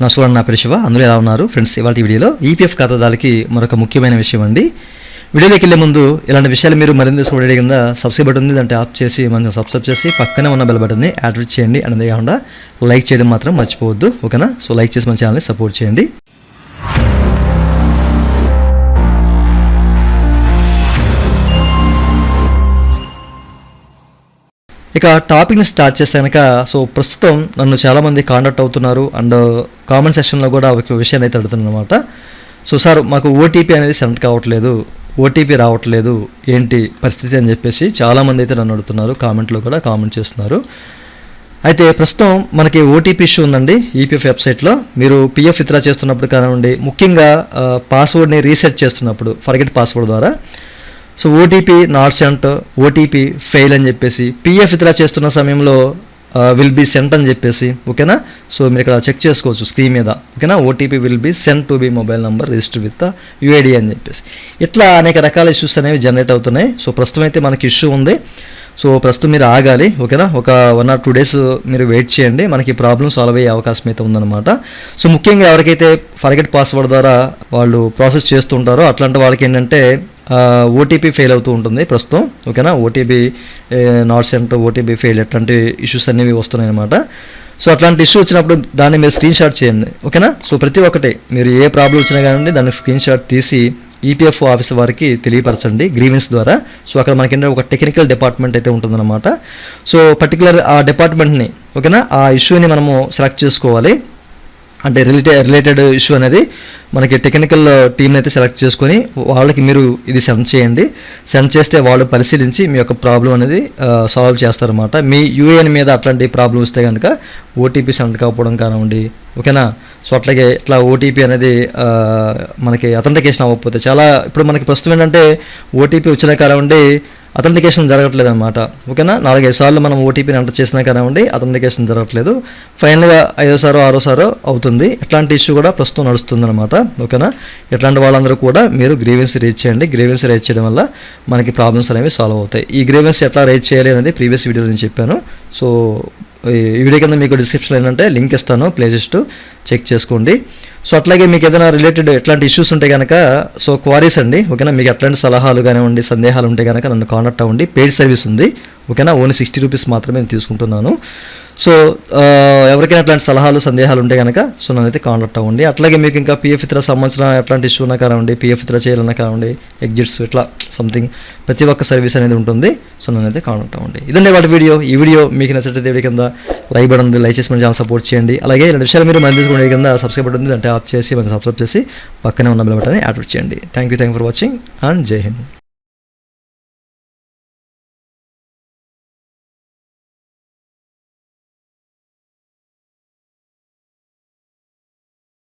నా చూడండి నా పరిశివ అందరూ అందులో ఎలా ఉన్నారు? ఫ్రెండ్స్ ఇవాళ వీడియోలో ఈపీఎఫ్ ఖాతాదారులకి మరొక ముఖ్యమైన విషయం అండి. వీడియోలోకి వెళ్ళే ముందు ఇలాంటి విషయాలు మీరు మరింత చూడడం కింద సబ్స్క్రైబ్ బటన్ ఉంది. దాంట్లో ఆప్ చేసి మంచిగా సబ్స్క్రైబ్ చేసి పక్కనే ఉన్న బెల్ బటన్ని యాడ్ చేయండి. అనేది కాకుండా లైక్ చేయడం మాత్రం మర్చిపోవద్దు. ఓకేనా? సో లైక్ చేసి మన ఛానల్ని సపోర్ట్ చేయండి. ఇక టాపిక్ని స్టార్ట్ చేస్తే కనుక సో ప్రస్తుతం నన్ను చాలామంది కాంటాక్ట్ అవుతున్నారు అండ్ కామెంట్ సెక్షన్లో కూడా ఒక విషయాన్ని అయితే అడుగుతున్నమాట సో సార్ మాకు ఓటీపీ అనేది సెండ్ కావట్లేదు. ఓటీపీ రావట్లేదు. ఏంటి పరిస్థితి అని చెప్పేసి చాలామంది అయితే నన్ను అడుగుతున్నారు. కామెంట్లో కూడా కామెంట్ చేస్తున్నారు. అయితే ప్రస్తుతం మనకి ఓటీపీ ఇష్యూ ఉందండి ఈపీఎఫ్ వెబ్సైట్లో మీరు పిఎఫ్ విత్డ్రా చేస్తున్నప్పుడు కానివ్వండి ముఖ్యంగా పాస్వర్డ్ని రీసెట్ చేస్తున్నప్పుడు ఫర్గెట్ పాస్వర్డ్ ద్వారా so OTP not sent OTP fail అని చెప్పేసి పిఎఫ్ ఇతర చేస్తున్న సమయంలో విల్ బీ సెంట్ అని చెప్పేసి ఓకేనా? సో మీరు ఇక్కడ చెక్ చేసుకోవచ్చు స్క్రీన్ మీద ఓకేనా? OTP will be sent to be mobile number register with UID అని చెప్పేసి. ఇట్లా అనేక రకాల ఇష్యూస్ అనేవి జనరేట్ అవుతున్నాయి. సో ప్రస్తుతం అయితే మనకి ఇష్యూ ఉంది. సో ప్రస్తుతం మీరు ఆగాలి ఓకేనా? ఒక వన్ ఆర్ టూ డేస్ మీరు వెయిట్ చేయండి. మనకి ప్రాబ్లమ్ సాల్వ్ అయ్యే అవకాశం అయితే ఉందన్నమాట. సో ముఖ్యంగా ఎవరికైతే ఫర్గెట్ పాస్వర్డ్ ద్వారా వాళ్ళు ప్రాసెస్ చేస్తుంటారో అట్లాంటి వాళ్ళకి ఏంటంటే ఓటీపీ ఫెయిల్ అవుతూ ఉంటుంది ప్రస్తుతం ఓకేనా? OTP not sent OTP fail ఇట్లాంటి ఇష్యూస్ అనేవి వస్తున్నాయి అనమాట సో అట్లాంటి ఇష్యూ వచ్చినప్పుడు దాన్ని మీరు స్క్రీన్ షాట్ చేయండి ఓకేనా? సో ప్రతి ఒక్కటి మీరు ఏ ప్రాబ్లం వచ్చినా కానీ దాన్ని స్క్రీన్ షాట్ తీసి ఈపీఎఫ్ ఆఫీస్ వారికి తెలియపరచండి గ్రీవెన్స్ ద్వారా. సో అక్కడ మనకి ఏంటంటే ఒక టెక్నికల్ డిపార్ట్మెంట్ అయితే ఉంటుందన్నమాట. సో పర్టికులర్ ఆ డిపార్ట్మెంట్ని ఓకేనా? ఆ ఇష్యూని మనము సెలెక్ట్ చేసుకోవాలి. అంటే రిలేటెడ్ రిలేటెడ్ ఇష్యూ అనేది మనకి టెక్నికల్ టీంని అయితే సెలెక్ట్ చేసుకొని వాళ్ళకి మీరు ఇది సెండ్ చేయండి. సెండ్ చేస్తే వాళ్ళు పరిశీలించి మీ యొక్క ప్రాబ్లం అనేది సాల్వ్ చేస్తారన్నమాట. మీ యూఏఎన్ మీద అట్లాంటి ప్రాబ్లం వస్తే కనుక ఓటీపీ సెండ్ కాకపోవడం కానివ్వండి ఓకేనా సో అట్లాగే ఇట్లా ఓటీపీ అనేది మనకి అథెంటికేషన్ అవ్వకపోతే చాలా ఇప్పుడు మనకి ప్రస్తుతం ఏంటంటే ఓటీపీ వచ్చిన కానివ్వండి అథెంటికేషన్ జరగట్లేదు అనమాట ఓకేనా? నాలుగైదు సార్లు మనం ఓటీపీని ఎంటర్ చేసినా కానివ్వండి అథెంటికేషన్ జరగట్లేదు. ఫైనల్గా ఐదోసారో ఆరోసారో అవుతుంది. ఎట్లాంటి ఇష్యూ కూడా ప్రస్తుతం నడుస్తుంది అనమాట ఓకేనా? ఎట్లాంటి వాళ్ళందరూ కూడా మీరు గ్రీవెన్స్ రేజ్ చేయండి. గ్రీవెన్స్ రేజ్ చేయడం వల్ల మనకి ప్రాబ్లమ్స్ అనేవి సాల్వ్ అవుతాయి. ఈ గ్రీవెన్స్ ఎట్లా రేజ్ చేయాలి అనేది ప్రీవియస్ వీడియోలో నేను చెప్పాను. సో ఈ వీడియో కింద మీకు డిస్క్రిప్షన్లో ఏంటంటే లింక్ ఇస్తాను. ప్లేలిస్ట్ చెక్ చేసుకోండి. సో అట్లాగే మీకు ఏదైనా రిలేటెడ్ ఎట్లాంటి ఇష్యూస్ ఉంటే కనుక సో క్వారీస్ అండి ఓకేనా? మీకు ఎట్లాంటి సలహాలు కానివ్వండి సందేహాలు ఉంటే కనుక నన్ను కాంటాక్ట్ అవ్వండి. పెయిడ్ సర్వీస్ ఉంది ఓకేనా? ఓన్లీ సిక్స్టీ రూపీస్ మాత్రమే నేను తీసుకుంటున్నాను. సో ఎవరికైనా అట్లాంటి సలహాలు సందేహాలు ఉంటే కనుక సో నన్ను అయితే కాంటాక్ట్ అవ్వండి. అట్లాగే మీకు ఇంకా పిఎఫ్ ఇతర సంబంధించిన ఎట్లాంటి ఇష్యూ ఉన్నా కానివ్వండి పిఎఫ్ ఇతర చేయాలన్నా కానివ్వండి ఎగ్జిట్స్ ఇట్లా సంథింగ్ ప్రతి ఒక్క సర్వీస్ అనేది ఉంటుంది. సో నన్ను అయితే కాంటాక్ట్ అవ్వండి. ఇదండి వాటి వీడియో ఈ వీడియో మీకు నచ్చినట్టు వీడియో కింద లైక్ బటన్ ఉంది లైక్ చేసి మన ఛానల్ సపోర్ట్ చేయండి. అలాగే ఇలాంటి విషయాలు మీరు మన తీసుకునే కింద సబ్స్క్రైబ్ బటన్ ఉంది అంటే ఆప్ చేసి మనం సబ్స్క్రైబ్ చేసి పక్కనే ఉన్న బెల్ బటన్ యాక్టివేట్ చేయండి. Thank you thank for watching and Jai Hind